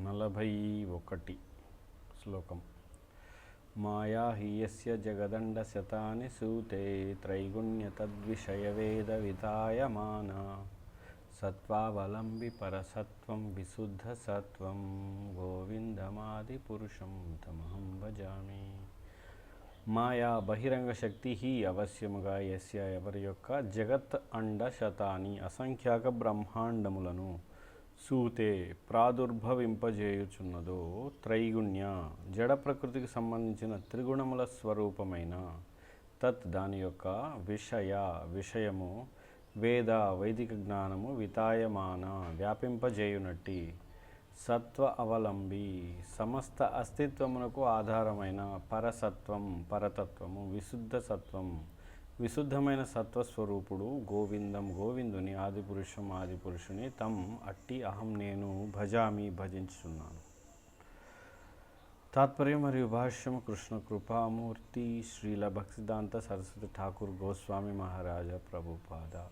నలభై ఒకటి శ్లోకం. మాయా హియస్య జగదండ శతాని సూతే త్రైగుణ్య తద్విషయవేద వితాయమాన సత్వావలంబి పరసత్వం విశుద్ధ సత్వం గోవిందమాది పురుషం తమహం భజామి. మాయా బహిరంగ శక్తి హి అవశ్యముగా ఎస్య ఎవరి యొక్క జగత్ అండ శతాని అసంఖ్యాక బ్రహ్మాండములను సూతే ప్రాదుర్భవింపజేయుచున్నదో త్రైగుణ్య జడ ప్రకృతికి సంబంధించిన త్రిగుణముల స్వరూపమైన తత్ దాని యొక్క విషయ విషయము వేద వైదిక జ్ఞానము వితాయమాన వ్యాపింపజేయునట్టి సత్వ అవలంబి సమస్త అస్తిత్వమునకు ఆధారమైన పరసత్వం పరతత్వము విశుద్ధ సత్వం విశుద్ధమైన సత్వస్వరూపుడు గోవిందం గోవిందుని ఆదిపురుషం ఆదిపురుషుని తం అట్టి అహం నేను భజామి భజించుచున్నాను. తాత్పర్యం మరియు భాష్యం కృష్ణ కృపామూర్తి శ్రీల భక్తిదాంత సరస్వతి ఠాకూర్ గోస్వామి మహారాజా ప్రభుపాద.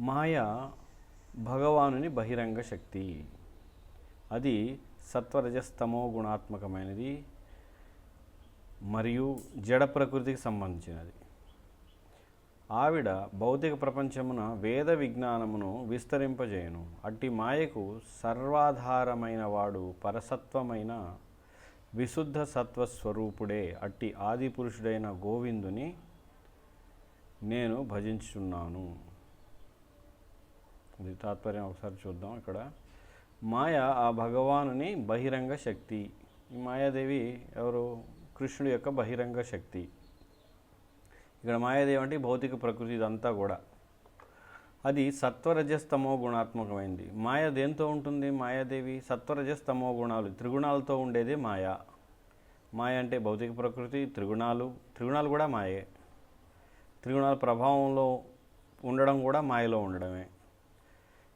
మాయ భగవానుని బహిరంగ శక్తి. అది సత్వరజస్తమో గుణాత్మకమైనది. మరియు జడ ప్రకృతికి సంబంధించినది. ఆవిడ భౌతిక ప్రపంచమున వేద విజ్ఞానమును విస్తరింపజేయను. అట్టి మాయకు సర్వాధారమైన వాడు పరసత్వమైన విశుద్ధ సత్వస్వరూపుడే. అట్టి ఆది పురుషుడైన గోవిందుని నేను భజించుచున్నాను. ఇది తాత్పర్యం ఒకసారి చూద్దాం ఇక్కడ మాయ ఆ భగవానుని బహిరంగ శక్తి. ఈ మాయాదేవి ఎవరు? కృష్ణుడి యొక్క బహిరంగ శక్తి. ఇక్కడ మాయాదేవి అంటే భౌతిక ప్రకృతి ఇదంతా కూడా. అది సత్వరజస్తమో గుణాత్మకమైంది. మాయ దేంతో ఉంటుంది? మాయాదేవి సత్వరజస్తమో గుణాలు త్రిగుణాలతో ఉండేదే మాయ. మాయ అంటే భౌతిక ప్రకృతి త్రిగుణాలు త్రిగుణాలు కూడా మాయే. త్రిగుణాల ప్రభావంలో ఉండడం కూడా మాయలో ఉండడమే.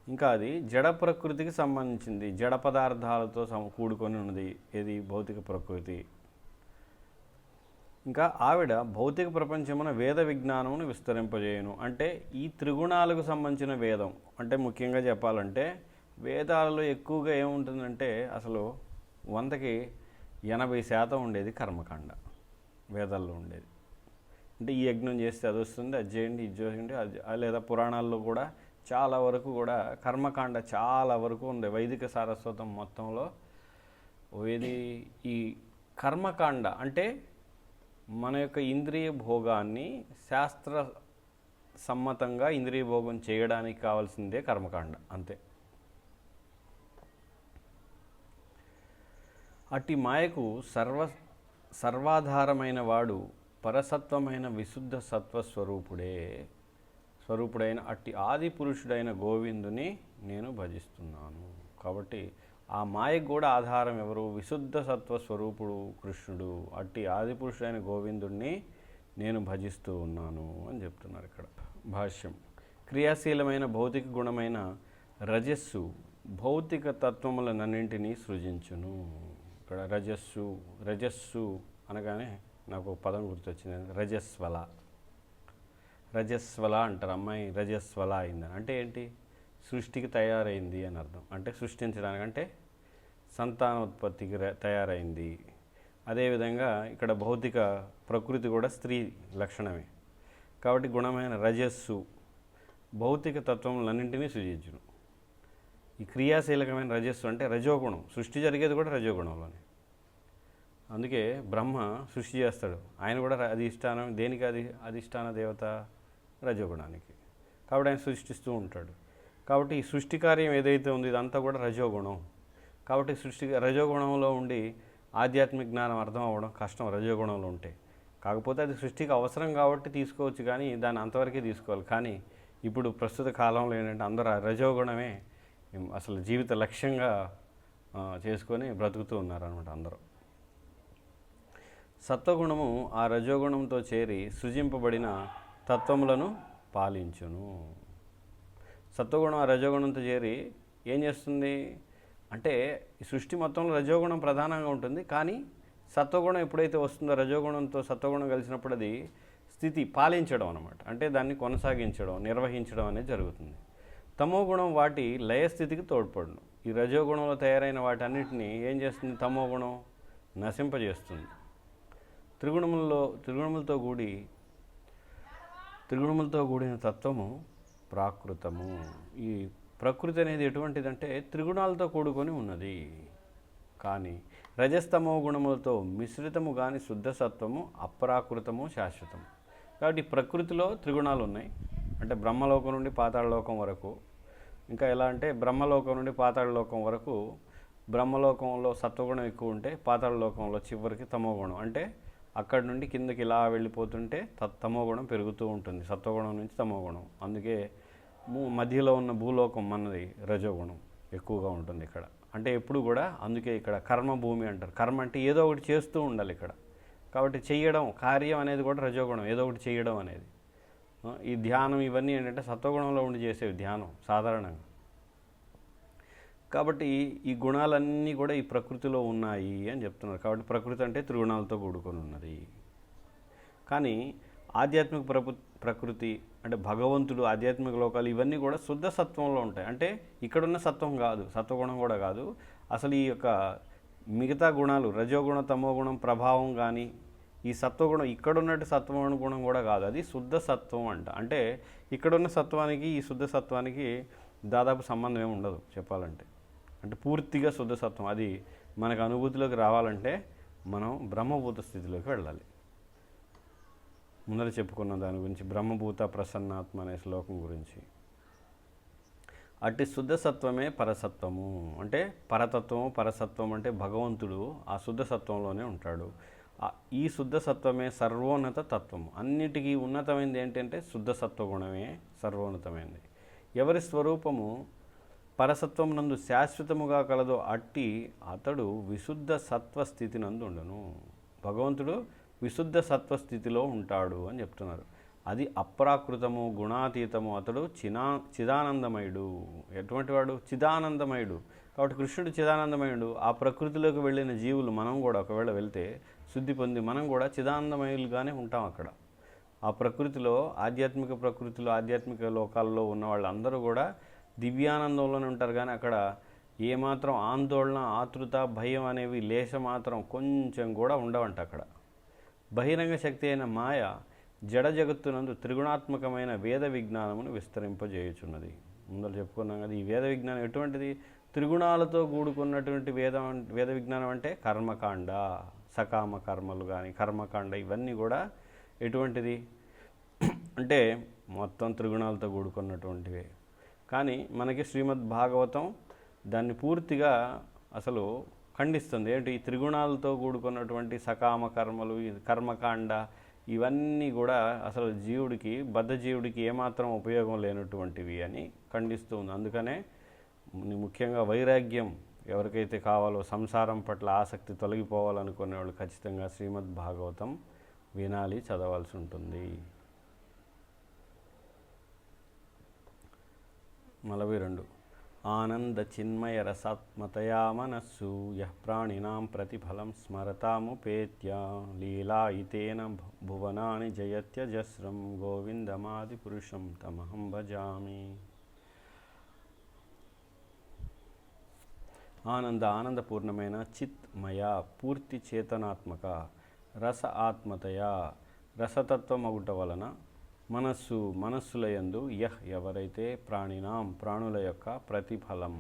ఇంకా అది జడ ప్రకృతికి సంబంధించింది. జడ పదార్థాలతో సమ కూడుకొని ఉన్నది. ఇది భౌతిక ప్రకృతి. ఇంకా ఆవిడ భౌతిక ప్రపంచమున వేద విజ్ఞానమును విస్తరింపజేయను. అంటే ఈ త్రిగుణాలకు సంబంధించిన వేదం. అంటే ముఖ్యంగా చెప్పాలంటే వేదాలలో ఎక్కువగా ఏముంటుందంటే అసలు వందకి ఎనభై శాతం ఉండేది కర్మకాండ. వేదాల్లో ఉండేది. అంటే ఈ యజ్ఞం చేస్తే అది వస్తుంది అది చేయండి ఇది చేయండి అది లేదా పురాణాల్లో కూడా చాలా వరకు కూడా కర్మకాండ చాలా వరకు ఉంది. వైదిక సారస్వతం మొత్తంలో. ఏది? ఈ కర్మకాండ. అంటే మన యొక్క ఇంద్రియ భోగాన్ని శాస్త్ర సమ్మతంగా ఇంద్రియ భోగం చేయడానికి కావాల్సిందే కర్మకాండ అంతే. అట్టి మాయకు సర్వ సర్వాధారమైన వాడు పరసత్వమైన విశుద్ధ సత్వస్వరూపుడే స్వరూపుడైన అట్టి ఆది పురుషుడైన గోవిందుని నేను భజిస్తున్నాను. కాబట్టి ఆ మాయకు కూడా ఆధారం ఎవరు? విశుద్ధ సత్వ స్వరూపుడు కృష్ణుడు. అట్టి ఆదిపురుషుడైన గోవిందుణ్ణి నేను భజిస్తూ ఉన్నాను అని చెప్తున్నారు ఇక్కడ. భాష్యం. క్రియాశీలమైన భౌతిక గుణమైన రజస్సు భౌతిక తత్వములనన్నింటినీ సృజించును. ఇక్కడ రజస్సు రజస్సు అనగానే నాకు పదం గుర్తొచ్చింది. రజస్వల. రజస్వల అంటారు. అమ్మాయి రజస్వల అయిందని. అంటే ఏంటి? సృష్టికి తయారైంది అని అర్థం. అంటే సృష్టించడానికి అంటే సంతానోత్పత్తికి తయారైంది. అదేవిధంగా ఇక్కడ భౌతిక ప్రకృతి కూడా స్త్రీ లక్షణమే. కాబట్టి గుణమైన రజస్సు భౌతిక తత్వములన్నింటినీ సృజించును. ఈ క్రియాశీలకమైన రజస్సు అంటే రజోగుణం. సృష్టి జరిగేది కూడా రజోగుణంలోనే. అందుకే బ్రహ్మ సృష్టి చేస్తాడు. ఆయన కూడా అధిష్టానం దేనికి అది అధిష్టాన దేవత? రజోగుణానికి. కాబట్టి ఆయన సృష్టిస్తూ ఉంటాడు. కాబట్టి ఈ సృష్టి కార్యం ఏదైతే ఉందో ఇదంతా కూడా రజోగుణం. కాబట్టి సృష్టి రజోగుణంలో ఉండి ఆధ్యాత్మిక జ్ఞానం అర్థం అవ్వడం కష్టం రజోగుణంలో ఉంటే. కాకపోతే అది సృష్టికి అవసరం కాబట్టి తీసుకోవచ్చు కానీ దాన్ని అంతవరకే తీసుకోవాలి. కానీ ఇప్పుడు ప్రస్తుత కాలంలో ఏంటంటే అందరూ ఆ రజోగుణమే అసలు జీవిత లక్ష్యంగా చేసుకొని బ్రతుకుతూ ఉన్నారనమాట అందరూ. సత్వగుణము ఆ రజోగుణంతో చేరి సృజింపబడిన తత్వములను పాలించును. సత్వగుణం రజోగుణంతో చేరి ఏం చేస్తుంది? అంటే ఈ సృష్టి మొత్తంలో రజోగుణం ప్రధానంగా ఉంటుంది. కానీ సత్వగుణం ఎప్పుడైతే వస్తుందో రజోగుణంతో సత్వగుణం కలిసినప్పుడు అది స్థితి పాలించడం అనమాట అంటే దాన్ని కొనసాగించడం నిర్వహించడం అనేది జరుగుతుంది. తమో గుణం వాటి లయస్థితికి తోడ్పడును. ఈ రజోగుణంలో తయారైన వాటన్నిటిని ఏం చేస్తుంది? తమో గుణం నశింపజేస్తుంది. త్రిగుణములలో త్రిగుణములతో కూడి త్రిగుణములతో కూడిన తత్వము ప్రాకృతము. ఈ ప్రకృతి అనేది ఎటువంటిదంటే త్రిగుణాలతో కూడుకొని ఉన్నది. కానీ రజస్తమో గుణములతో మిశ్రితము కానీ శుద్ధసత్వము అప్రాకృతము శాశ్వతము. కాబట్టి ప్రకృతిలో త్రిగుణాలు ఉన్నాయి. అంటే బ్రహ్మలోకం నుండి పాతాళలోకం వరకు. ఇంకా ఎలా అంటే బ్రహ్మలోకం నుండి పాతాళలోకం వరకు బ్రహ్మలోకంలో సత్వగుణం ఎక్కువ ఉంటే పాతాళలోకంలో చివరికి తమోగుణం. అంటే అక్కడి నుండి కిందకి ఇలా వెళ్ళిపోతుంటే తత్ తమోగుణం పెరుగుతూ ఉంటుంది. సత్వగుణం నుంచి తమోగుణం. అందుకే మధ్యలో ఉన్న భూలోకం మనది రజోగుణం ఎక్కువగా ఉంటుంది ఇక్కడ. అంటే ఎప్పుడు కూడా అందుకే ఇక్కడ కర్మ భూమి అంటారు. కర్మ అంటే ఏదో ఒకటి చేస్తూ ఉండాలి ఇక్కడ. కాబట్టి చేయడం కార్యం అనేది కూడా రజోగుణం ఏదో ఒకటి చేయడం అనేది. ఈ ధ్యానం ఇవన్నీ ఏంటంటే సత్వగుణంలో ఉండి చేసేవి ధ్యానం సాధారణంగా. కాబట్టి ఈ గుణాలన్నీ కూడా ఈ ప్రకృతిలో ఉన్నాయి అని చెప్తున్నారు. కాబట్టి ప్రకృతి అంటే త్రిగుణాలతో కూడుకొని ఉన్నది. కానీ ఆధ్యాత్మిక ప్రభు ప్రకృతి అంటే భగవంతుడు ఆధ్యాత్మిక లోకాలు ఇవన్నీ కూడా శుద్ధ సత్వంలో ఉంటాయి. అంటే ఇక్కడున్న సత్వం కాదు సత్వగుణం కూడా కాదు. అసలు ఈ యొక్క మిగతా గుణాలు రజోగుణ తమోగుణం ప్రభావం కానీ ఈ సత్వగుణం ఇక్కడున్నట్టు సత్వం గుణం కూడా కాదు. అది శుద్ధ సత్వం అంట. అంటే ఇక్కడున్న సత్వానికి ఈ శుద్ధ సత్వానికి దాదాపు సంబంధం ఏమి ఉండదు చెప్పాలంటే. అంటే పూర్తిగా శుద్ధ సత్వం అది మనకు అనుభూతిలోకి రావాలంటే మనం బ్రహ్మభూత స్థితిలోకి వెళ్ళాలి. ముందర చెప్పుకున్న దాని గురించి బ్రహ్మభూత ప్రసన్నాత్మ అనే శ్లోకం గురించి. అట్టి శుద్ధ సత్వమే పరసత్వము. అంటే పరతత్వము పరసత్వం అంటే భగవంతుడు ఆ శుద్ధ సత్వంలోనే ఉంటాడు ఈ శుద్ధ సత్వమే సర్వోన్నత తత్వము. అన్నిటికీ ఉన్నతమైనది ఏంటంటే శుద్ధ సత్వగుణమే సర్వోన్నతమైనది ఎవరి స్వరూపము పరసత్వం నందు శాశ్వతముగా కలదో అట్టి అతడు విశుద్ధ సత్వ స్థితి నందు ఉండను. భగవంతుడు విశుద్ధ సత్వ స్థితిలో ఉంటాడు అని చెప్తున్నారు. అది అప్రాకృతము గుణాతీతము. అతడు చినా చిదానందమయుడు. ఎటువంటి వాడు? చిదానందమయుడు. కాబట్టి కృష్ణుడు చిదానందమయుడు. ఆ ప్రకృతిలోకి వెళ్ళిన జీవులు మనం కూడా ఒకవేళ వెళ్తే శుద్ధి పొంది మనం కూడా చిదానందమయులుగానే ఉంటాం అక్కడ. ఆ ప్రకృతిలో ఆధ్యాత్మిక ప్రకృతిలో ఆధ్యాత్మిక లోకాల్లో ఉన్న వాళ్ళందరూ కూడా దివ్యానందంలోనే ఉంటారు కానీ అక్కడ ఏమాత్రం ఆందోళన ఆతృత భయం అనేవి లేశ మాత్రం కొంచెం కూడా ఉండవంట అక్కడ. బహిరంగ శక్తి అయిన మాయ జడ జగత్తునందు త్రిగుణాత్మకమైన వేద విజ్ఞానమును విస్తరింపజేయుచున్నది. ముందర చెప్పుకున్నాం కదా ఈ వేద విజ్ఞానం ఎటువంటిది? త్రిగుణాలతో కూడుకున్నటువంటి వేదం వేద విజ్ఞానం అంటే కర్మకాండ సకామ కర్మలు కానీ కర్మకాండ ఇవన్నీ కూడా ఎటువంటిది? అంటే మొత్తం త్రిగుణాలతో కూడుకున్నటువంటివే. కానీ మనకి శ్రీమద్ భాగవతం దాన్ని పూర్తిగా అసలు ఖండిస్తుంది. ఏంటి? ఈ త్రిగుణాలతో కూడుకున్నటువంటి సకామ కర్మలు కర్మకాండ ఇవన్నీ కూడా అసలు జీవుడికి బద్ధ జీవుడికి ఏమాత్రం ఉపయోగం లేనటువంటివి అని ఖండిస్తూ ఉంది. అందుకనే ముఖ్యంగా వైరాగ్యం ఎవరికైతే కావాలో సంసారం పట్ల ఆసక్తి తొలగిపోవాలనుకునే వాళ్ళు ఖచ్చితంగా శ్రీమద్ భాగవతం వినాలి చదవాల్సి ఉంటుంది. నలభై రెండు. ఆనంద చిన్మయ రసాత్మతయా మనస్సు యః ప్రాణినాం ప్రతిఫలం స్మరతాముపేత్య లీలా ఇతేన భువనాని జయత్యజస్రం గోవిందమాది పురుషం తమహం భజామి. ఆనంద ఆనందపూర్ణమైన చిత్మయ పూర్తి చేతనాత్మక రస ఆత్మతయ రసతత్వమగుట వలన మనస్సు మనస్సులయందు యహ్ ఎవరైతే ప్రాణినాం ప్రాణుల యొక్క ప్రతిఫలం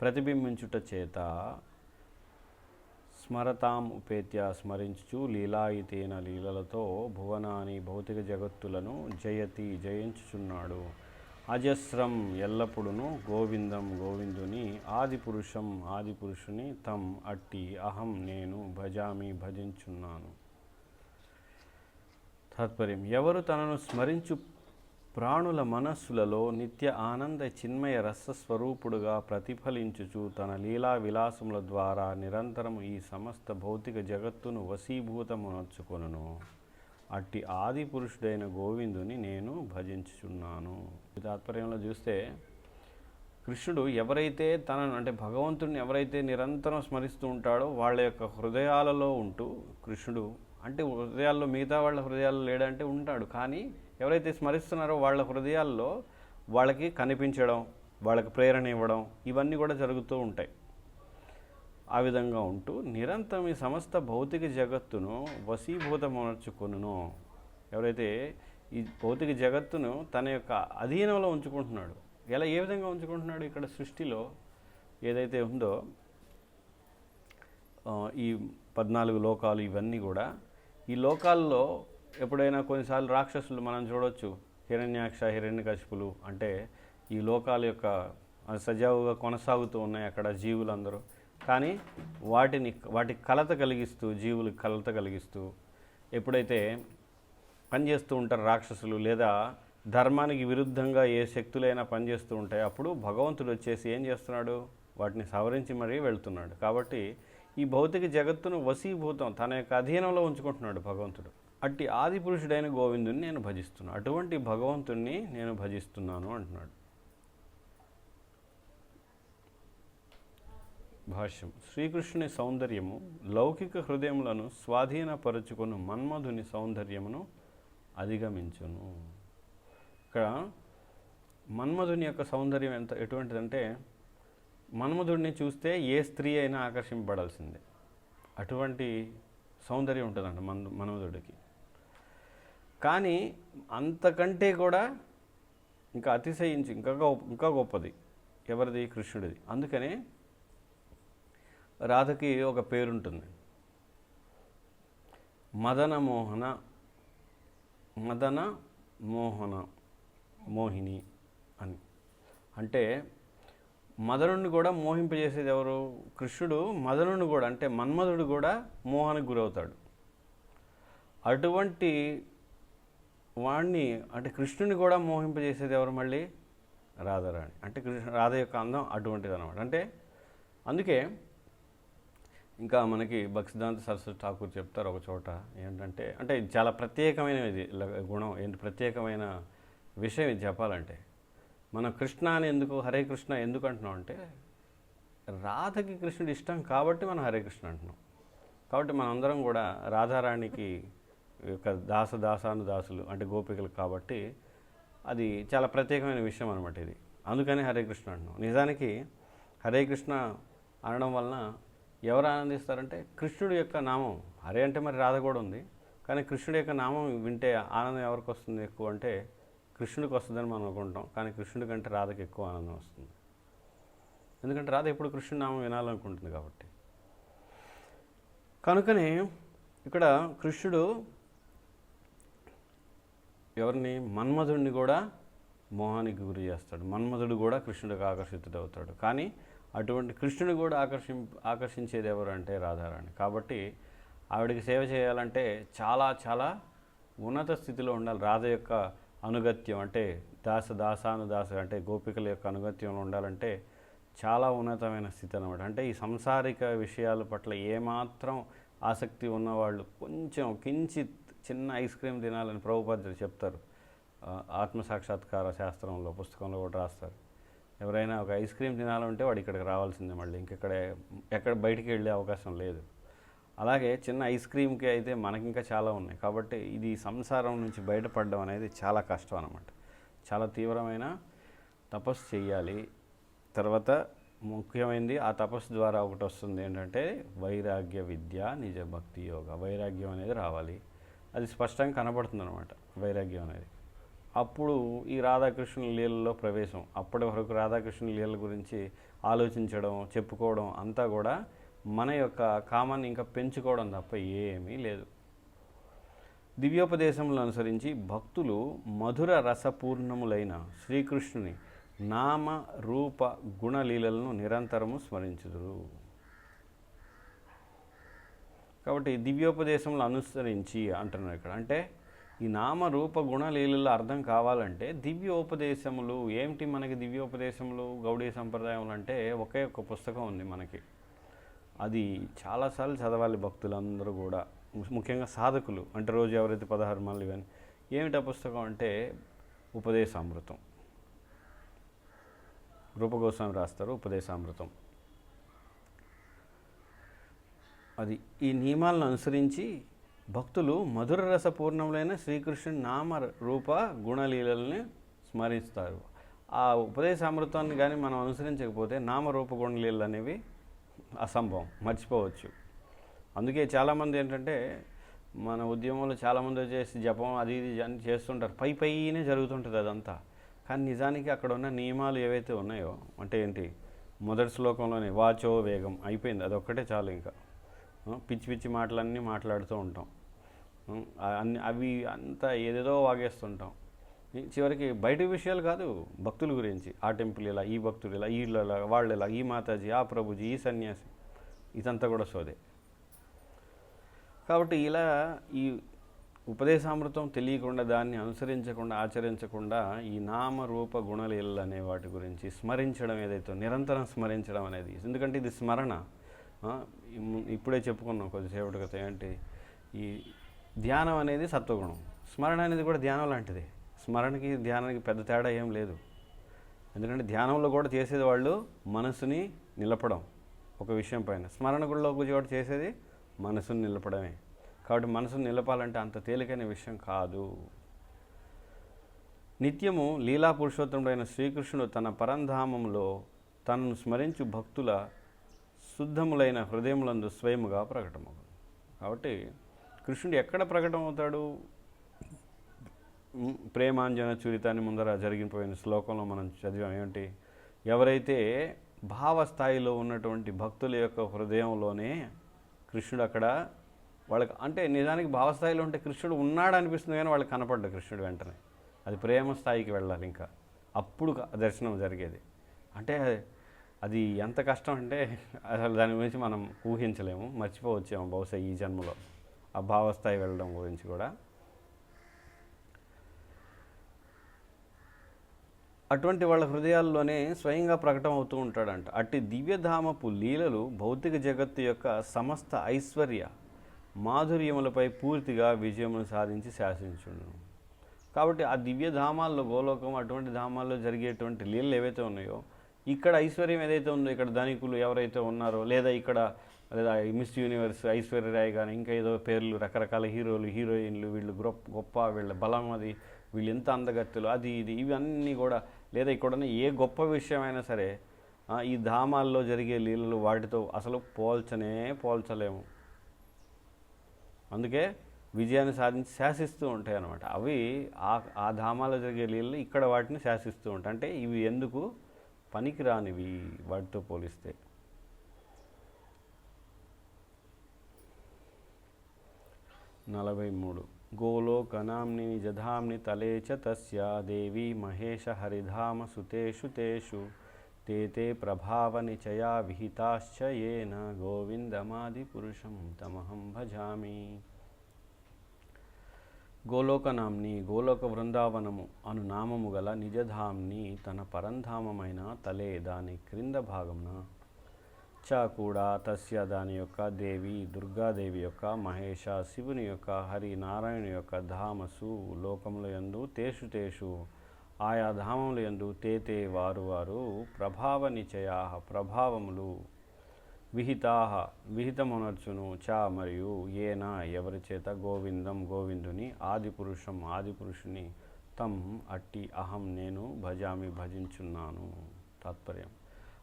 ప్రతిబింబించుట చేత స్మరతాం ఉపేత్య స్మరించుచు లీలాయితేన లీలలతో భువనాని భౌతిక జగత్తులను జయతి జయించుచున్నాడు. అజస్రం ఎల్లప్పుడును గోవిందం గోవిందుని ఆది పురుషం ఆది పురుషుని తం అట్టి అహం నేను భజామి భజించున్నాను. తాత్పర్యం. ఎవరు తనను స్మరించు ప్రాణుల మనస్సులలో నిత్య ఆనంద చిన్మయ రసస్వరూపుడుగా ప్రతిఫలించుచు తన లీలా విలాసముల ద్వారా నిరంతరం ఈ సమస్త భౌతిక జగత్తును వశీభూతమునర్చుకొనును అట్టి ఆది పురుషుడైన గోవిందుని నేను భజించుచున్నాను. ఈ తాత్పర్యంలో చూస్తే కృష్ణుడు ఎవరైతే తనను అంటే భగవంతుడిని ఎవరైతే నిరంతరం స్మరిస్తూ ఉంటాడో వాళ్ళ యొక్క హృదయాలలో ఉంటూ కృష్ణుడు అంటే హృదయాల్లో మిగతా వాళ్ళ హృదయాల్లో లేడంటే ఉంటాడు. కానీ ఎవరైతే స్మరిస్తున్నారో వాళ్ళ హృదయాల్లో వాళ్ళకి కనిపించడం వాళ్ళకి ప్రేరణ ఇవ్వడం ఇవన్నీ కూడా జరుగుతూ ఉంటాయి. ఆ విధంగా ఉంటూ నిరంతరం ఈ సమస్త భౌతిక జగత్తును వశీభూతమర్చుకొనును. ఎవరైతే ఈ భౌతిక జగత్తును తన యొక్క అధీనంలో ఉంచుకుంటున్నాడు ఎలా ఏ విధంగా ఉంచుకుంటున్నాడు ఇక్కడ సృష్టిలో ఏదైతే ఉందో ఈ పద్నాలుగు లోకాలు ఇవన్నీ కూడా ఈ లోకాల్లో ఎప్పుడైనా కొన్నిసార్లు రాక్షసులు మనం చూడొచ్చు. హిరణ్యాక్ష హిరణ్యకశిపులు అంటే ఈ లోకాల యొక్క సజావుగా కొనసాగుతూ ఉన్నాయి అక్కడ జీవులందరూ. కానీ వాటిని వాటి కలత కలిగిస్తూ జీవులకు కలత కలిగిస్తూ ఎప్పుడైతే పనిచేస్తూ ఉంటారు రాక్షసులు లేదా ధర్మానికి విరుద్ధంగా ఏ శక్తులైనా పనిచేస్తూ ఉంటాయి అప్పుడు భగవంతుడు వచ్చేసి ఏం చేస్తున్నాడు? వాటిని సవరించి మరీ వెళ్తున్నాడు. కాబట్టి ఈ భౌతిక జగత్తును వశీభూతం తన యొక్క అధీనంలో ఉంచుకుంటున్నాడు భగవంతుడు. అట్టి ఆది పురుషుడైన గోవిందుని నేను భజిస్తున్నాను అటువంటి భగవంతుణ్ణి నేను భజిస్తున్నాను అంటున్నాడు. భాష్యం. శ్రీకృష్ణుని సౌందర్యము లౌకిక హృదయములను స్వాధీనపరుచుకుని మన్మధుని సౌందర్యమును అధిగమించును. ఇక్కడ మన్మధుని యొక్క సౌందర్యం ఎంత ఎటువంటిదంటే మన్మధుడిని చూస్తే ఏ స్త్రీ అయినా ఆకర్షింపబడాల్సిందే. అటువంటి సౌందర్యం ఉంటుందంట మన్ మన్మధుడికి. కానీ అంతకంటే కూడా ఇంకా అతిశయించి ఇంకా గొప్ప ఇంకా గొప్పది ఎవరిది? కృష్ణుడిది. అందుకనే రాధకి ఒక పేరుంటుంది. మదన మోహన మదన మోహన మోహిని అని. అంటే మదనుడిని కూడా మోహింపజేసేది ఎవరు? కృష్ణుడు. మదనుడిని కూడా అంటే మన్మధుడు కూడా మోహానికి గురవుతాడు. అటువంటి వాణ్ణి అంటే కృష్ణుని కూడా మోహింపజేసేది ఎవరు మళ్ళీ? రాధారాణి. అంటే కృష్ణ రాధ యొక్క అందం అటువంటిది అనమాట అంటే అందుకే ఇంకా మనకి భక్సిదాంత సరస్వతి ఠాకూర్ చెప్తారు ఒక చోట ఏంటంటే అంటే చాలా ప్రత్యేకమైన ఇది గుణం ఏంటి ప్రత్యేకమైన విషయం ఇది చెప్పాలంటే. మనం కృష్ణ అని ఎందుకు హరే కృష్ణ ఎందుకు అంటున్నాం అంటే రాధకి కృష్ణుడు ఇష్టం కాబట్టి మనం హరే కృష్ణ అంటున్నాం. కాబట్టి మనందరం కూడా రాధారాణికి యొక్క దాస దాసాను దాసులు అంటే గోపికలు కాబట్టి అది చాలా ప్రత్యేకమైన విషయం అనమాట ఇది. అందుకని హరే కృష్ణ అంటున్నాం. నిజానికి హరే కృష్ణ అనడం వలన ఎవరు ఆనందిస్తారంటే కృష్ణుడి యొక్క నామం. హరే అంటే మరి రాధ కూడా ఉంది. కానీ కృష్ణుడి యొక్క నామం వింటే ఆనందం ఎవరికి వస్తుంది ఎక్కువ అంటే కృష్ణుడికి వస్తుందని మనం అనుకుంటాం. కానీ కృష్ణుడి కంటే రాధకి ఎక్కువ ఆనందం వస్తుంది. ఎందుకంటే రాధ ఎప్పుడు కృష్ణుడి నామం వినాలనుకుంటుంది కాబట్టి. కనుకనే ఇక్కడ కృష్ణుడు ఎవరిని? మన్మధుడిని కూడా మోహానికి గురి చేస్తాడు. మన్మధుడు కూడా కృష్ణుడికి ఆకర్షితుడవుతాడు. కానీ అటువంటి కృష్ణుడు కూడా ఆకర్షిం ఆకర్షించేది ఎవరు అంటే రాధారాణి. కాబట్టి ఆవిడకి సేవ చేయాలంటే చాలా చాలా ఉన్నత స్థితిలో ఉండాలి. రాధ యొక్క అనుగత్యం అంటే దాస దాసానుదాస అంటే గోపికల యొక్క అనుగత్యంలో ఉండాలంటే చాలా ఉన్నతమైన స్థితి అనమాట అంటే ఈ సంసారిక విషయాల పట్ల ఏమాత్రం ఆసక్తి ఉన్నవాళ్ళు కొంచెం కించిత్ చిన్న ఐస్ క్రీమ్ తినాలని ప్రభుపాద్యులు చెప్తారు. ఆత్మసాక్షాత్కార ఆత్మ సాక్షాత్కార శాస్త్రంలో పుస్తకంలో కూడా రాస్తారు. ఎవరైనా ఒక ఐస్ క్రీమ్ తినాలంటే వాడు ఇక్కడికి రావాల్సిందే మళ్ళీ. ఇంకెక్కడ ఎక్కడ బయటికి వెళ్ళే అవకాశం లేదు. అలాగే చిన్న ఐస్ క్రీమ్కి అయితే మనకి ఇంకా చాలా ఉన్నాయి. కాబట్టి ఇది సంసారం నుంచి బయటపడడం అనేది చాలా కష్టం అనమాట చాలా తీవ్రమైన తపస్సు చేయాలి తర్వాత ముఖ్యమైనది ఆ తపస్సు ద్వారా ఒకటి వస్తుంది ఏంటంటే వైరాగ్య విద్య నిజ భక్తి యోగ. వైరాగ్యం అనేది రావాలి. అది స్పష్టంగా కనబడుతుంది అనమాట వైరాగ్యం అనేది. అప్పుడు ఈ రాధాకృష్ణ లీలలో ప్రవేశం. అప్పటి వరకు రాధాకృష్ణ లీల గురించి ఆలోచించడం చెప్పుకోవడం అంతా కూడా మన యొక్క కామాన్ని ఇంకా పెంచుకోవడం తప్ప ఏమీ లేదు. దివ్యోపదేశములను అనుసరించి భక్తులు మధుర రసపూర్ణములైన శ్రీకృష్ణుని నామ రూప గుణలీలలను నిరంతరము స్మరించుదురు. కాబట్టి దివ్యోపదేశములు అనుసరించి అంటున్నారు ఇక్కడ. అంటే ఈ నామ రూప గుణలీలలో అర్థం కావాలంటే దివ్యోపదేశములు ఏమిటి మనకి దివ్యోపదేశములు గౌడీ సంప్రదాయములు అంటే ఒకే ఒక పుస్తకం ఉంది మనకి. అది చాలాసార్లు చదవాలి భక్తులందరూ కూడా. ముఖ్యంగా సాధకులు అంటే రోజు ఎవరైతే పదహారు మళ్ళీ ఇవన్నీ ఏమిటా పుస్తకం అంటే? ఉపదేశామృతం. రూపగోస్వామి రాస్తారు ఉపదేశామృతం. అది ఈ నియమాలను అనుసరించి భక్తులు మధుర రసపూర్ణములైన శ్రీకృష్ణుని నామ రూప గుణలీలల్ని స్మరిస్తారు. ఆ ఉపదేశామృతాన్ని కానీ మనం అనుసరించకపోతే నామరూప గుణలీలు అనేవి అసంభవం మర్చిపోవచ్చు. అందుకే చాలామంది ఏంటంటే మన ఉద్యమంలో చాలామంది చేసి జపం అది ఇది అని చేస్తుంటారు. పై పైనే జరుగుతుంటుంది అదంతా. కానీ నిజానికి అక్కడ ఉన్న నియమాలు ఏవైతే ఉన్నాయో అంటే ఏంటి? మొదటి శ్లోకంలోనే వాచో వేగం అయిపోయింది. అదొక్కటే చాలు ఇంకా. పిచ్చి పిచ్చి మాటలన్నీ మాట్లాడుతూ ఉంటాం. అన్ని అవి అంతా ఏదేదో వాగేస్తుంటాం. చివరికి బయట విషయాలు కాదు భక్తుల గురించి. ఆ టెంపుల్ ఇలా ఈ భక్తులు ఇలా వీళ్ళు ఇలా వాళ్ళు ఇలా ఈ మాతాజీ ఆ ప్రభుజీ ఈ సన్యాసి. ఇదంతా కూడా సోదే. కాబట్టి ఇలా ఈ ఉపదేశామృతం తెలియకుండా దాన్ని అనుసరించకుండా ఆచరించకుండా ఈ నామ రూప గుణలీలలు అనే వాటి గురించి స్మరించడం ఏదైతే నిరంతరం స్మరించడం అనేది ఎందుకంటే ఇది స్మరణ. ఇప్పుడే చెప్పుకున్నాం కొద్దిసేపటి క్రితం ఏంటి ఈ ధ్యానం అనేది సత్వగుణం. స్మరణ అనేది కూడా ధ్యానం లాంటిదే. స్మరణకి ధ్యానానికి పెద్ద తేడా ఏం లేదు. ఎందుకంటే ధ్యానంలో కూడా చేసేది వాళ్ళు మనసుని నిలపడం ఒక విషయం పైన. స్మరణ కూడా కూడా చేసేది మనసుని నిలపడమే. కాబట్టి మనసుని నిలపాలంటే అంత తేలికైన విషయం కాదు. నిత్యము లీలా పురుషోత్తముడైన శ్రీకృష్ణుడు తన పరంధామంలో తనను స్మరించు భక్తుల శుద్ధములైన హృదయములందు స్వయముగా ప్రకటమగు కాబట్టి కృష్ణుడు ఎక్కడ ప్రకటమవుతాడు? ప్రేమాంజన చురితాన్ని ముందర జరిగిపోయిన శ్లోకంలో మనం చదివాం. ఏమిటి ఎవరైతే భావస్థాయిలో ఉన్నటువంటి భక్తుల యొక్క హృదయంలోనే కృష్ణుడు అక్కడ వాళ్ళకి అంటే నిజానికి భావస్థాయిలో ఉంటే కృష్ణుడు ఉన్నాడు అనిపిస్తుంది కానీ వాళ్ళకి కనపడ్డా కృష్ణుడు వెంటనే. అది ప్రేమ స్థాయికి వెళ్ళాలి ఇంకా. అప్పుడు దర్శనం జరిగేది. అంటే అది ఎంత కష్టం అంటే అసలు దాని గురించి మనం ఊహించలేము. మర్చిపోవచ్చేమో బహుశా ఈ జన్మలో. ఆ భావస్థాయి వెళ్ళడం గురించి కూడా. అటువంటి వాళ్ళ హృదయాల్లోనే స్వయంగా ప్రకటన అవుతూ ఉంటాడంట. అట్టి దివ్యధామపు లీలలు భౌతిక జగత్తు యొక్క సమస్త ఐశ్వర్య మాధుర్యములపై పూర్తిగా విజయమును సాధించి శాసించును. కాబట్టి ఆ దివ్యధామాల్లో గోలోకం అటువంటి ధామాల్లో జరిగేటువంటి లీలలు ఏవైతే ఉన్నాయో ఇక్కడ ఐశ్వర్యం ఏదైతే ఉందో ఇక్కడ ధనికులు ఎవరైతే ఉన్నారో లేదా ఇక్కడ లేదా మిస్ యూనివర్స్ ఐశ్వర్య రాయ్ కానీ ఇంకా ఏదో పేర్లు రకరకాల హీరోలు హీరోయిన్లు వీళ్ళు గొప్ప గొప్ప వీళ్ళ బలం అది వీళ్ళు ఎంత అందగత్తులు అది ఇది ఇవన్నీ కూడా లేదా ఇక్కడ ఉన్న ఏ గొప్ప విషయమైనా సరే ఈ ధామాల్లో జరిగే లీలలు వాటితో అసలు పోల్చనే పోల్చలేము. అందుకే విజయాన్ని సాధించి శాసిస్తూ ఉంటాయి అన్నమాట అవి ఆ ఆ ధామాల్లో జరిగే లీలలు ఇక్కడ వాటిని శాసిస్తూ ఉంటాయి. అంటే ఇవి ఎందుకు? పనికిరానివి వాటితో పోలిస్తే. నలభై మూడు. గోలోకనాంని నిజధాంని తలే చ తస్య దేవి మహేష హరిధామ సుతేషు తేషు తే తే ప్రభావ నిచయా విహితాశ్చ ఏన గోవిందమాది పురుషం తమహం భజామి గోలోకనాంని గోలోక వృందావనము అను నామము గల నిజధాంని తన పరంధామమైన తలే దాని క్రింద భాగంన చ కూడా తస్య దాని యొక్క దేవి దుర్గాదేవి యొక్క మహేష శివుని యొక్క హరి నారాయణ యొక్క ధామసు లోకముల యందు తేషు తేషు ఆయా ధామముల యందు తేతే వారు వారు ప్రభావ నిచయా ప్రభావములు విహితా విహితమునర్చును చ మరియు ఏనా ఎవరి చేత గోవిందం గోవిందుని ఆది పురుషం తం అట్టి అహం నేను భజామి భజించున్నాను. తాత్పర్యం.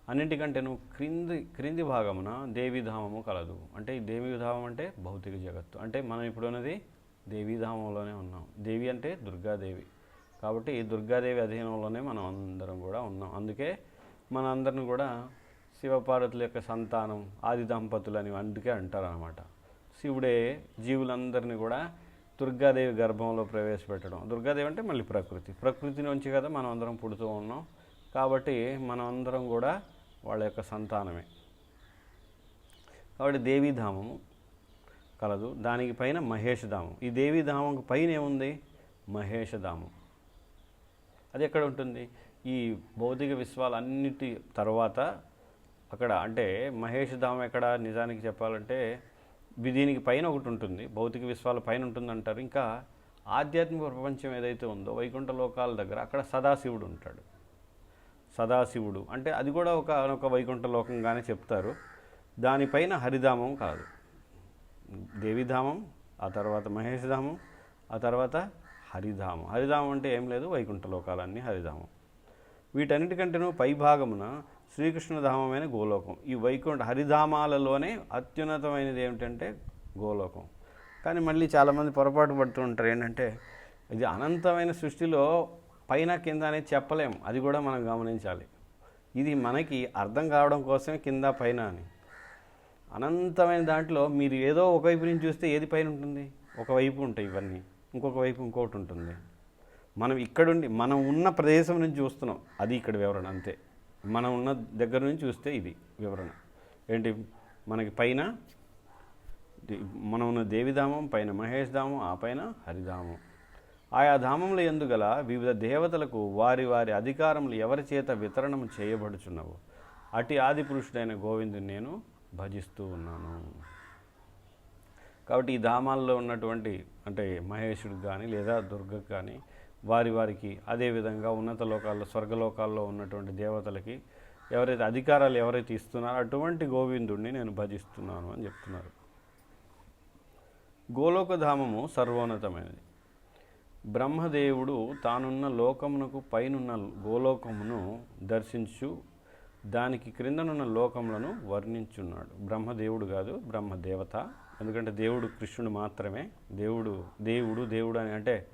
అన్నింటికంటే నువ్వు క్రింది క్రింది భాగమున దేవీధామము కలదు. అంటే ఈ దేవీధామం అంటే భౌతిక జగత్తు. అంటే మనం ఇప్పుడు ఉన్నది దేవీధామంలోనే ఉన్నాం. దేవి అంటే దుర్గాదేవి. కాబట్టి ఈ దుర్గాదేవి అధీనంలోనే మనం అందరం కూడా ఉన్నాం. అందుకే మన అందరిని కూడా శివపార్వతుల యొక్క సంతానం ఆది దంపతులు అని అందుకే అంటారనమాట శివుడే జీవులందరినీ కూడా దుర్గాదేవి గర్భంలో ప్రవేశపెట్టడం. దుర్గాదేవి అంటే మళ్ళీ ప్రకృతి. ప్రకృతి నుంచి కదా మనం అందరం పుడుతూ ఉన్నాం. కాబట్టి మనం అందరం కూడా వాళ్ళ యొక్క సంతానమే. కాబట్టి దేవీధామము కలదు. దానికి పైన మహేషధామం ఈ దేవీధామం పైన ఏముంది? మహేషధామం అది ఎక్కడ ఉంటుంది? ఈ భౌతిక విశ్వాలన్నిటి తర్వాత అక్కడ అంటే మహేషధామం ఎక్కడ? నిజానికి చెప్పాలంటే దీనికి పైన ఒకటి ఉంటుంది. భౌతిక విశ్వాల పైన ఉంటుంది అంటారు ఇంకా ఆధ్యాత్మిక ప్రపంచం ఏదైతే ఉందో వైకుంఠ లోకాల దగ్గర అక్కడ సదాశివుడు ఉంటాడు. సదాశివుడు. అంటే అది కూడా ఒక ఒక వైకుంఠ లోకంగానే చెప్తారు. దానిపైన హరిధామం కాదు. దేవిధామం ఆ తర్వాత మహేషధామం ఆ తర్వాత హరిధామం. హరిధామం అంటే ఏం లేదు వైకుంఠ లోకాలన్నీ హరిధామం. వీటన్నిటికంటేనూ పైభాగమున శ్రీకృష్ణధామమైన గోలోకం. ఈ వైకుంఠ హరిధామాలలోనే అత్యున్నతమైనది ఏమిటంటే గోలోకం. కానీ మళ్ళీ చాలామంది పొరపాటు పడుతూ ఉంటారు. ఏంటంటే ఇది అనంతమైన సృష్టిలో పైన కింద అనేది చెప్పలేం అది కూడా మనం గమనించాలి. ఇది మనకి అర్థం కావడం కోసమే కింద పైన అని. అనంతమైన దాంట్లో మీరు ఏదో ఒకవైపు నుంచి చూస్తే ఏది పైన ఉంటుంది? ఒకవైపు ఉంటాయి ఇవన్నీ. ఇంకొక వైపు ఇంకొకటి ఉంటుంది. మనం ఇక్కడుండి మనం ఉన్న ప్రదేశం నుంచి చూస్తున్నాం. అది ఇక్కడ వివరణ అంతే. మనం ఉన్న దగ్గర నుంచి చూస్తే ఇది వివరణ. ఏంటి? మనకి పైన మనం ఉన్న దేవిధామం పైన మహేష్ ధామం ఆ పైన హరిధామం. ఆయా ధామముల ఎందుగల వివిధ దేవతలకు వారి వారి అధికారములు ఎవరి చేత వితరణం చేయబడుచున్నవో అటి ఆది పురుషుడైన గోవిందుని నేను భజిస్తూ ఉన్నాను. కాబట్టి ఈ ధామాల్లో ఉన్నటువంటి అంటే మహేశుడికి కానీ లేదా దుర్గకు కానీ వారి వారికి అదేవిధంగా ఉన్నత లోకాల్లో స్వర్గలోకాల్లో ఉన్నటువంటి దేవతలకి ఎవరైతే అధికారాలు ఎవరైతే ఇస్తున్నారో అటువంటి గోవిందుడిని నేను భజిస్తున్నాను అని చెప్తున్నారు. గోలోకధామము సర్వోన్నతమైనది. బ్రహ్మదేవుడు తానున్న లోకమునకు పైనున్న గోలోకమును దర్శించు దానికి క్రిందనున్న లోకములను వర్ణించున్నాడు. బ్రహ్మదేవుడు కాదు బ్రహ్మదేవత. ఎందుకంటే దేవుడు కృష్ణుడు మాత్రమే. దేవుడు దేవుడు దేవుడు అని అంటే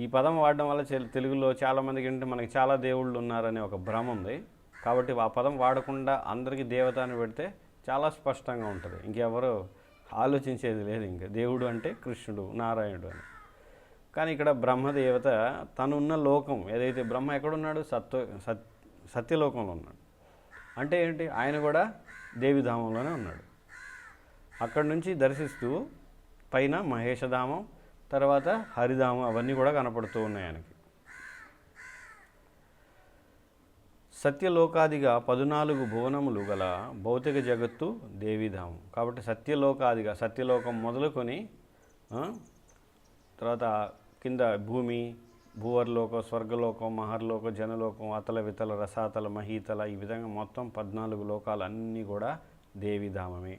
ఈ పదం వాడడం వల్ల తెలుగులో చాలామందికి ఏంటంటే మనకి చాలా దేవుళ్ళు ఉన్నారనే ఒక భ్రమ ఉంది. కాబట్టి ఆ పదం వాడకుండా అందరికీ దేవత అని పెడితే చాలా స్పష్టంగా ఉంటుంది. ఇంకెవరు ఆలోచించేది లేదు ఇంకా. దేవుడు అంటే కృష్ణుడు నారాయణుడు అని. కానీ ఇక్కడ బ్రహ్మదేవత తనున్న లోకం ఏదైతే బ్రహ్మ ఎక్కడున్నాడు? సత్వ సత్ సత్యలోకంలో ఉన్నాడు. అంటే ఏంటి? ఆయన కూడా దేవిధామంలోనే ఉన్నాడు. అక్కడి నుంచి దర్శిస్తూ పైన మహేషధామం తర్వాత హరిధామం అవన్నీ కూడా కనపడుతూ ఉన్నాయి ఆయనకి. సత్యలోకాదిగా పదునాలుగు భువనములు గల భౌతిక జగత్తు దేవిధామం. కాబట్టి సత్యలోకాదిగా సత్యలోకం మొదలుకొని తర్వాత కింద భూమి భూవర్లోకం స్వర్గలోకం మహర్లోకం జనలోకం అతల వితల రసాతల మహీతల ఈ విధంగా మొత్తం పద్నాలుగు లోకాలు అన్నీ కూడా దేవిధామమే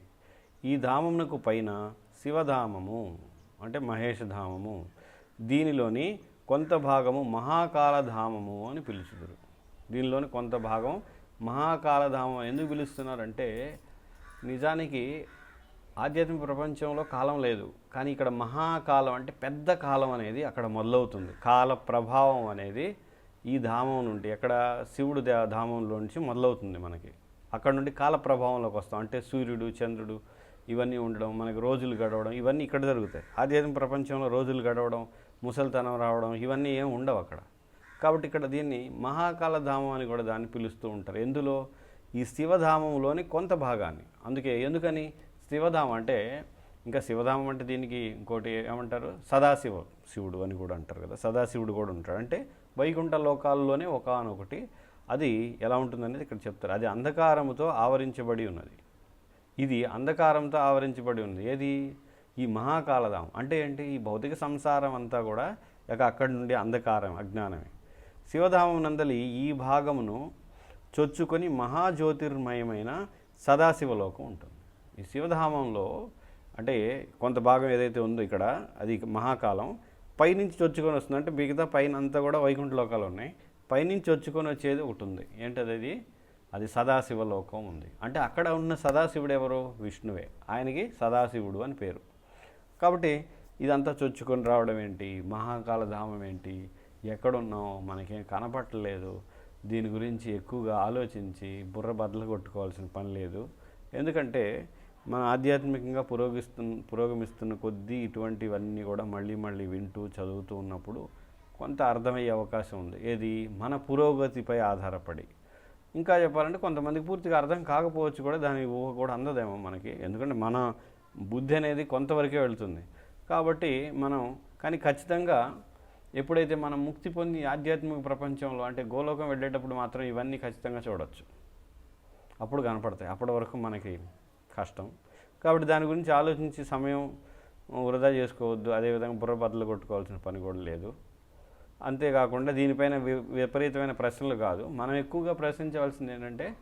ఈ ధామమునకు పైన శివధామము అంటే మహేషధామము దీనిలోని కొంత భాగము మహాకాలధామము అని పిలుచుదురు. దీనిలోని కొంత భాగం మహాకాలధామం ఎందుకు పిలుస్తున్నారంటే నిజానికి ఆధ్యాత్మిక ప్రపంచంలో కాలం లేదు. కానీ ఇక్కడ మహాకాలం అంటే పెద్ద కాలం అనేది అక్కడ మొదలవుతుంది. కాల ప్రభావం అనేది ఈ ధామం నుండి ఎక్కడ శివుడు దే ధామంలో నుంచి మొదలవుతుంది మనకి. అక్కడ నుండి కాల ప్రభావంలోకి వస్తాం. అంటే సూర్యుడు చంద్రుడు ఇవన్నీ ఉండడం మనకి రోజులు గడవడం ఇవన్నీ ఇక్కడ జరుగుతాయి. ఆధ్యాత్మిక ప్రపంచంలో రోజులు గడవడం ముసలితనం రావడం ఇవన్నీ ఏం ఉండవు అక్కడ. కాబట్టి ఇక్కడ దీన్ని మహాకాల ధామం అని కూడా దాన్ని పిలుస్తూ ఉంటారు. ఎందులో? ఈ శివధామంలోని కొంత భాగాన్ని. అందుకే ఎందుకని? శివధామం అంటే ఇంకా శివధామం అంటే దీనికి ఇంకోటి ఏమంటారు? సదాశివ శివుడు అని కూడా అంటారు కదా. సదాశివుడు కూడా ఉంటాడు. అంటే వైకుంఠ లోకాల్లోనే ఒకనొకటి. అది ఎలా ఉంటుందనేది ఇక్కడ చెప్తారు. అది అంధకారముతో ఆవరించబడి ఉన్నది. ఇది అంధకారంతో ఆవరించబడి ఉంది ఏది? ఈ మహాకాలధామం. అంటే ఏంటి? ఈ భౌతిక సంసారం అంతా కూడా ఇక అక్కడి నుండి అంధకారం అజ్ఞానమే. శివధామం నందలి ఈ భాగమును చొచ్చుకొని మహాజ్యోతిర్మయమైన సదాశివలోకం ఉంటుంది. ఈ శివధామంలో అంటే కొంత భాగం ఏదైతే ఉందో ఇక్కడ అది మహాకాలం పైనుంచి చొచ్చుకొని వస్తుంది అంటే మిగతా పైన అంతా కూడా వైకుంఠ లోకాలు ఉన్నాయి. పైనుంచి వచ్చుకొని వచ్చేది ఒకటి ఉంది. ఏంటది అది? అది సదాశివలోకం ఉంది. అంటే అక్కడ ఉన్న సదాశివుడు ఎవరు? విష్ణువే. ఆయనకి సదాశివుడు అని పేరు. కాబట్టి ఇదంతా చొచ్చుకొని రావడం ఏంటి? మహాకాల ధామం ఏంటి? ఎక్కడున్నాం మనకేం కనపట్టలేదు దీని గురించి ఎక్కువగా ఆలోచించి బుర్ర బద్దలు కొట్టుకోవాల్సిన పని లేదు. ఎందుకంటే మన ఆధ్యాత్మికంగా పురోగిస్తున్న పురోగమిస్తున్న కొద్దీ ఇటువంటివన్నీ కూడా మళ్ళీ మళ్ళీ వింటూ చదువుతూ ఉన్నప్పుడు కొంత అర్థమయ్యే అవకాశం ఉంది. ఏది? మన పురోగతిపై ఆధారపడి. ఇంకా చెప్పాలంటే కొంతమందికి పూర్తిగా అర్థం కాకపోవచ్చు కూడా దాని ఊహ కూడా అందదేమో మనకి. ఎందుకంటే మన బుద్ధి అనేది కొంతవరకే వెళ్తుంది. కాబట్టి మనం కానీ ఖచ్చితంగా ఎప్పుడైతే మనం ముక్తి పొంది ఆధ్యాత్మిక ప్రపంచంలో అంటే గోలోకం వెళ్ళేటప్పుడు మాత్రం ఇవన్నీ ఖచ్చితంగా చూడవచ్చు అప్పుడు కనపడతాయి. అప్పటి వరకు మనకి కష్టం. కాబట్టి దాని గురించి ఆలోచించి సమయం వృధా చేసుకోవద్దు. అదేవిధంగా బుర్ర బద్దలు కొట్టుకోవాల్సిన పని కూడా లేదు. అంతేకాకుండా దీనిపైన వి- విపరీతమైన ప్రశ్నలు కాదు. మనం ఎక్కువగా ప్రశ్నించవలసింది ఏంటంటే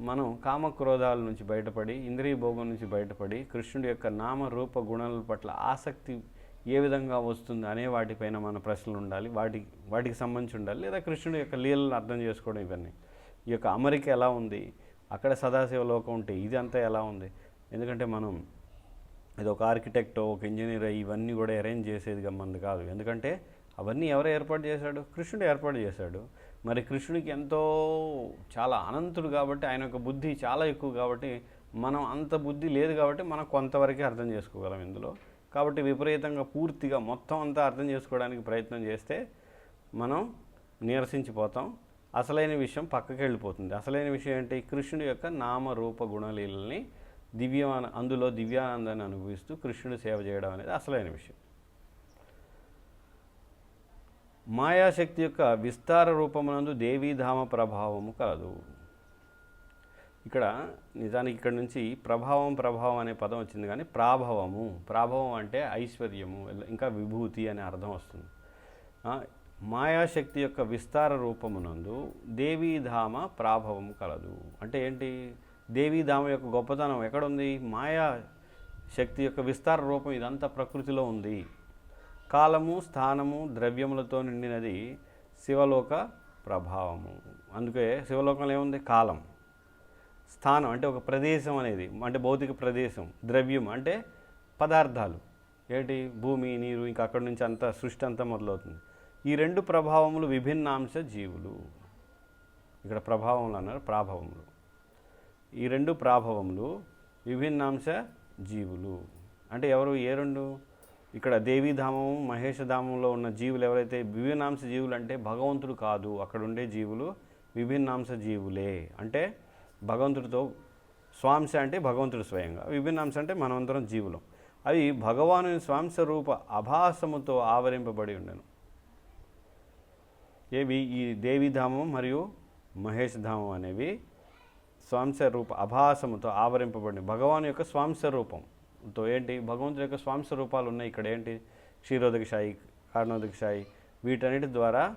మనం కామక్రోధాల నుంచి బయటపడి ఇంద్రియ భోగం నుంచి బయటపడి కృష్ణుడి యొక్క నామ రూప గుణాల పట్ల ఆసక్తి ఏ విధంగా వస్తుంది అనే వాటిపైన మన ప్రశ్నలు ఉండాలి. వాటికి వాటికి సంబంధించి ఉండాలి. లేదా కృష్ణుడి యొక్క లీలను అర్థం చేసుకోవడం ఇవన్నీ. ఈ యొక్క అమరిక ఎలా ఉంది? అక్కడ సదాశివ లోకం ఉంటే ఇది అంతా ఎలా ఉంది? ఎందుకంటే మనం ఇది ఒక ఆర్కిటెక్ట్ ఒక ఇంజనీర్ ఇవన్నీ కూడా అరేంజ్ చేసేది మనది కాదు. ఎందుకంటే అవన్నీ ఎవరు ఏర్పాటు చేశాడు? కృష్ణుడు ఏర్పాటు చేశాడు. మరి కృష్ణుడికి ఎంతో చాలా అనంతుడు కాబట్టి ఆయన యొక్క బుద్ధి చాలా ఎక్కువ కాబట్టి మనం అంత బుద్ధి లేదు కాబట్టి మనం కొంతవరకే అర్థం చేసుకోగలం ఇందులో. కాబట్టి విపరీతంగా పూర్తిగా మొత్తం అంతా అర్థం చేసుకోవడానికి ప్రయత్నం చేస్తే మనం నీరసించిపోతాం. అసలైన విషయం పక్కకి వెళ్ళిపోతుంది అసలైన విషయం ఏంటి? కృష్ణుడి యొక్క నామ రూప గుణలీలని దివ్యమాన అందులో దివ్యానందాన్ని అనుభవిస్తూ కృష్ణుడు సేవ చేయడం అనేది అసలైన విషయం. మాయాశక్తి యొక్క విస్తార రూపమునందు దేవీధామ ప్రభావము కలదు ఇక్కడ నిజానికి ఇక్కడ నుంచి ప్రభావం ప్రభావం అనే పదం వచ్చింది కానీ ప్రాభవము. ప్రాభవం అంటే ఐశ్వర్యము ఇంకా విభూతి అనే అర్థం వస్తుంది. మాయాశక్తి యొక్క విస్తార రూపమునందు దేవీధామ ప్రాభవం కలదు. అంటే ఏంటి? దేవీధామ యొక్క గొప్పతనం ఎక్కడుంది? మాయా శక్తి యొక్క విస్తార రూపం ఇదంతా ప్రకృతిలో ఉంది. కాలము స్థానము ద్రవ్యములతో నిండినది శివలోక ప్రభావము. అందుకే శివలోకంలో ఏముంది? కాలం. స్థానం అంటే ఒక ప్రదేశం అనేది అంటే భౌతిక ప్రదేశం ద్రవ్యం అంటే పదార్థాలు. ఏంటి? భూమి నీరు ఇంకా అక్కడి నుంచి అంతా సృష్టి అంతా మొదలవుతుంది. ఈ రెండు ప్రభావములు విభిన్నాంశ జీవులు. ఇక్కడ ప్రభావములు అన్నారు ప్రాభవములు. ఈ రెండు ప్రాభవములు విభిన్నాంశ జీవులు. అంటే ఎవరు ఏ రెండు? ఇక్కడ దేవీధామము మహేషధామంలో ఉన్న జీవులు ఎవరైతే విభిన్నాంశ జీవులు అంటే భగవంతుడు కాదు అక్కడ ఉండే జీవులు విభిన్నాంశ జీవులే. అంటే భగవంతుడితో స్వాంశ అంటే భగవంతుడు స్వయంగా విభిన్నాంశ అంటే మనమంతరం జీవులం. అవి భగవాను స్వాంశ రూప అభాసముతో ఆవరింపబడి ఉండెను. ఏవి? ఈ దేవీధామం మరియు మహేష్ ధామం అనేవి స్వాంశరూప అభాసముతో ఆవరింపబడిన భగవాన్ యొక్క స్వాంశరూపంతో ఏంటి? భగవంతుడి యొక్క స్వాంశరూపాలు ఉన్నాయి ఇక్కడ. ఏంటి? క్షీరోదక శాయి కారణోదక వీటన్నిటి ద్వారా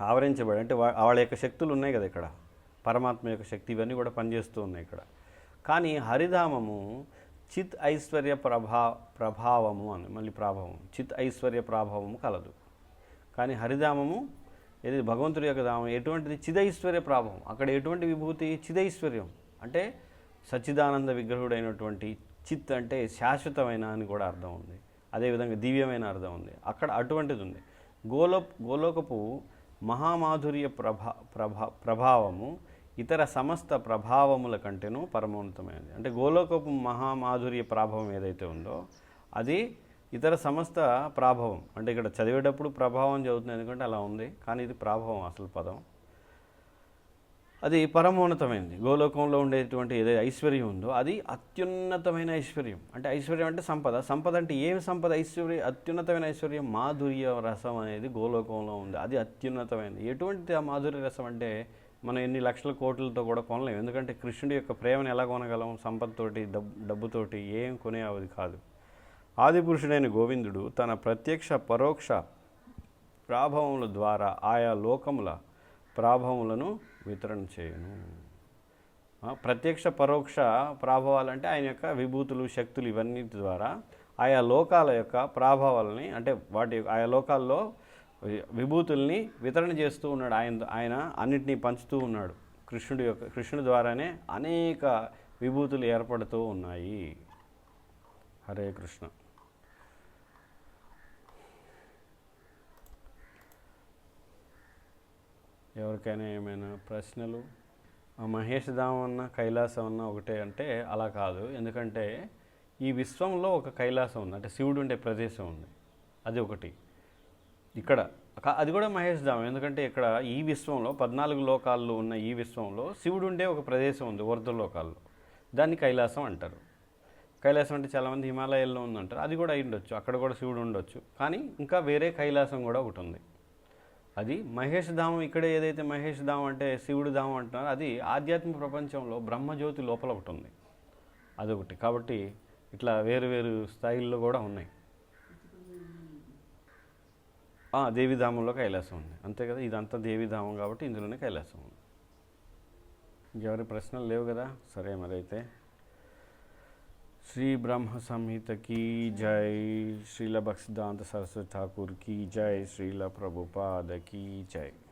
ఆవరించబడి అంటే వా- వాళ్ళ యొక్క శక్తులు ఉన్నాయి కదా ఇక్కడ. పరమాత్మ యొక్క శక్తి ఇవన్నీ కూడా పనిచేస్తూ ఉన్నాయి ఇక్కడ. కానీ హరిధామము చిత్ ఐశ్వర్య ప్రభా ప్రభావము అని మళ్ళీ ప్రభావం. చిత్ ఐశ్వర్య ప్రభావము కలదు. కానీ హరిధామము ఇది భగవంతుడి యొక్క ధామం ఎటువంటిది చిదైశ్వర్య ప్రభావం. అక్కడ ఎటువంటి విభూతి? చిదైశ్వర్యం. అంటే సచ్చిదానంద విగ్రహుడైనటువంటి చిత్ అంటే శాశ్వతమైన అని కూడా అర్థం ఉంది. అదేవిధంగా దివ్యమైన అర్థం ఉంది. అక్కడ అటువంటిది ఉంది. గోలో గోలోకపు మహామాధుర్య ప్రభా ప్రభా ప్రభావము ఇతర సమస్త ప్రభావముల కంటేనూ పరమోన్నతమైనది. అంటే గోలోకపు మహామాధుర్య ప్రభావం ఏదైతే ఉందో అది ఇతర సంస్థ ప్రాభవం. అంటే ఇక్కడ చదివేటప్పుడు ప్రభావం చదువుతుంది ఎందుకంటే అలా ఉంది. కానీ ఇది ప్రాభవం అసలు పదం. అది పరమోన్నతమైనది గోలోకంలో ఉండేటువంటి ఏదైతే ఐశ్వర్యం ఉందో అది అత్యున్నతమైన ఐశ్వర్యం. అంటే ఐశ్వర్యం అంటే సంపద. సంపద అంటే ఏమి సంపద? ఐశ్వర్యం అత్యున్నతమైన ఐశ్వర్యం మాధుర్య రసం అనేది గోలోకంలో ఉంది. అది అత్యున్నతమైనది ఎటువంటి ఆ మాధుర్య రసం అంటే మనం ఎన్ని లక్షల కోట్లతో కూడా కొనలేము ఎందుకంటే కృష్ణుడి యొక్క ప్రేమను ఎలా కొనగలం? సంపదతోటి డబ్బు డబ్బుతోటి ఏం కొనే అవది కాదు. ఆదిపురుషుడైన గోవిందుడు తన ప్రత్యక్ష పరోక్ష ప్రాభవముల ద్వారా ఆయా లోకముల ప్రాభవములను వితరణ చేయను. ప్రత్యక్ష పరోక్ష ప్రాభవాలంటే ఆయన యొక్క విభూతులు శక్తులు ఇవన్నీ ద్వారా ఆయా లోకాల యొక్క ప్రాభావాలని అంటే వాటి ఆయా లోకాల్లో విభూతుల్ని వితరణ చేస్తూ ఉన్నాడు. ఆయన ఆయన అన్నిటినీ పంచుతూ ఉన్నాడు. కృష్ణుడి యొక్క కృష్ణుడి ద్వారానే అనేక విభూతులు ఏర్పడుతూ ఉన్నాయి. హరే కృష్ణ. ఎవరికైనా ఏమైనా ప్రశ్నలు? మహేష్ ధామ్ అన్న కైలాసం అన్న ఒకటే అంటే అలా కాదు. ఎందుకంటే ఈ విశ్వంలో ఒక కైలాసం ఉంది. అంటే శివుడు ఉండే ప్రదేశం ఉంది. అది ఒకటి. ఇక్కడ అది కూడా మహేష్ ధామ్ ఎందుకంటే ఇక్కడ ఈ విశ్వంలో పద్నాలుగు లోకాల్లో ఉన్న ఈ విశ్వంలో శివుడు ఉండే ఒక ప్రదేశం ఉంది వరద లోకాల్లో. దాన్ని కైలాసం అంటారు. కైలాసం అంటే చాలామంది హిమాలయాల్లో ఉందంటారు. అది కూడా అయి ఉండొచ్చు. అక్కడ కూడా శివుడు ఉండొచ్చు. కానీ ఇంకా వేరే కైలాసం కూడా ఒకటి ఉంది. అది మహేష్ ధామం ఇక్కడ ఏదైతే మహేష్ ధామం అంటే శివుడు ధామం అంటున్నారో అది ఆధ్యాత్మిక ప్రపంచంలో బ్రహ్మజ్యోతి లోపల ఒకటి ఉంది. అదొకటి. కాబట్టి ఇట్లా వేరు వేరు స్థాయిల్లో కూడా ఉన్నాయి. దేవిధామంలో కైలాసం ఉంది. అంతే కదా? ఇదంతా దేవిధామం కాబట్టి ఇందులోనే కైలాసం ఉంది. ఇంకెవరి ప్రశ్నలు లేవు కదా? సరే మరి श्री ब्रह्म संहित की जय, श्रीला भक्सिद्धांत सरस्वती ठाकुर की जय, श्रीला प्रभुपाद की जय।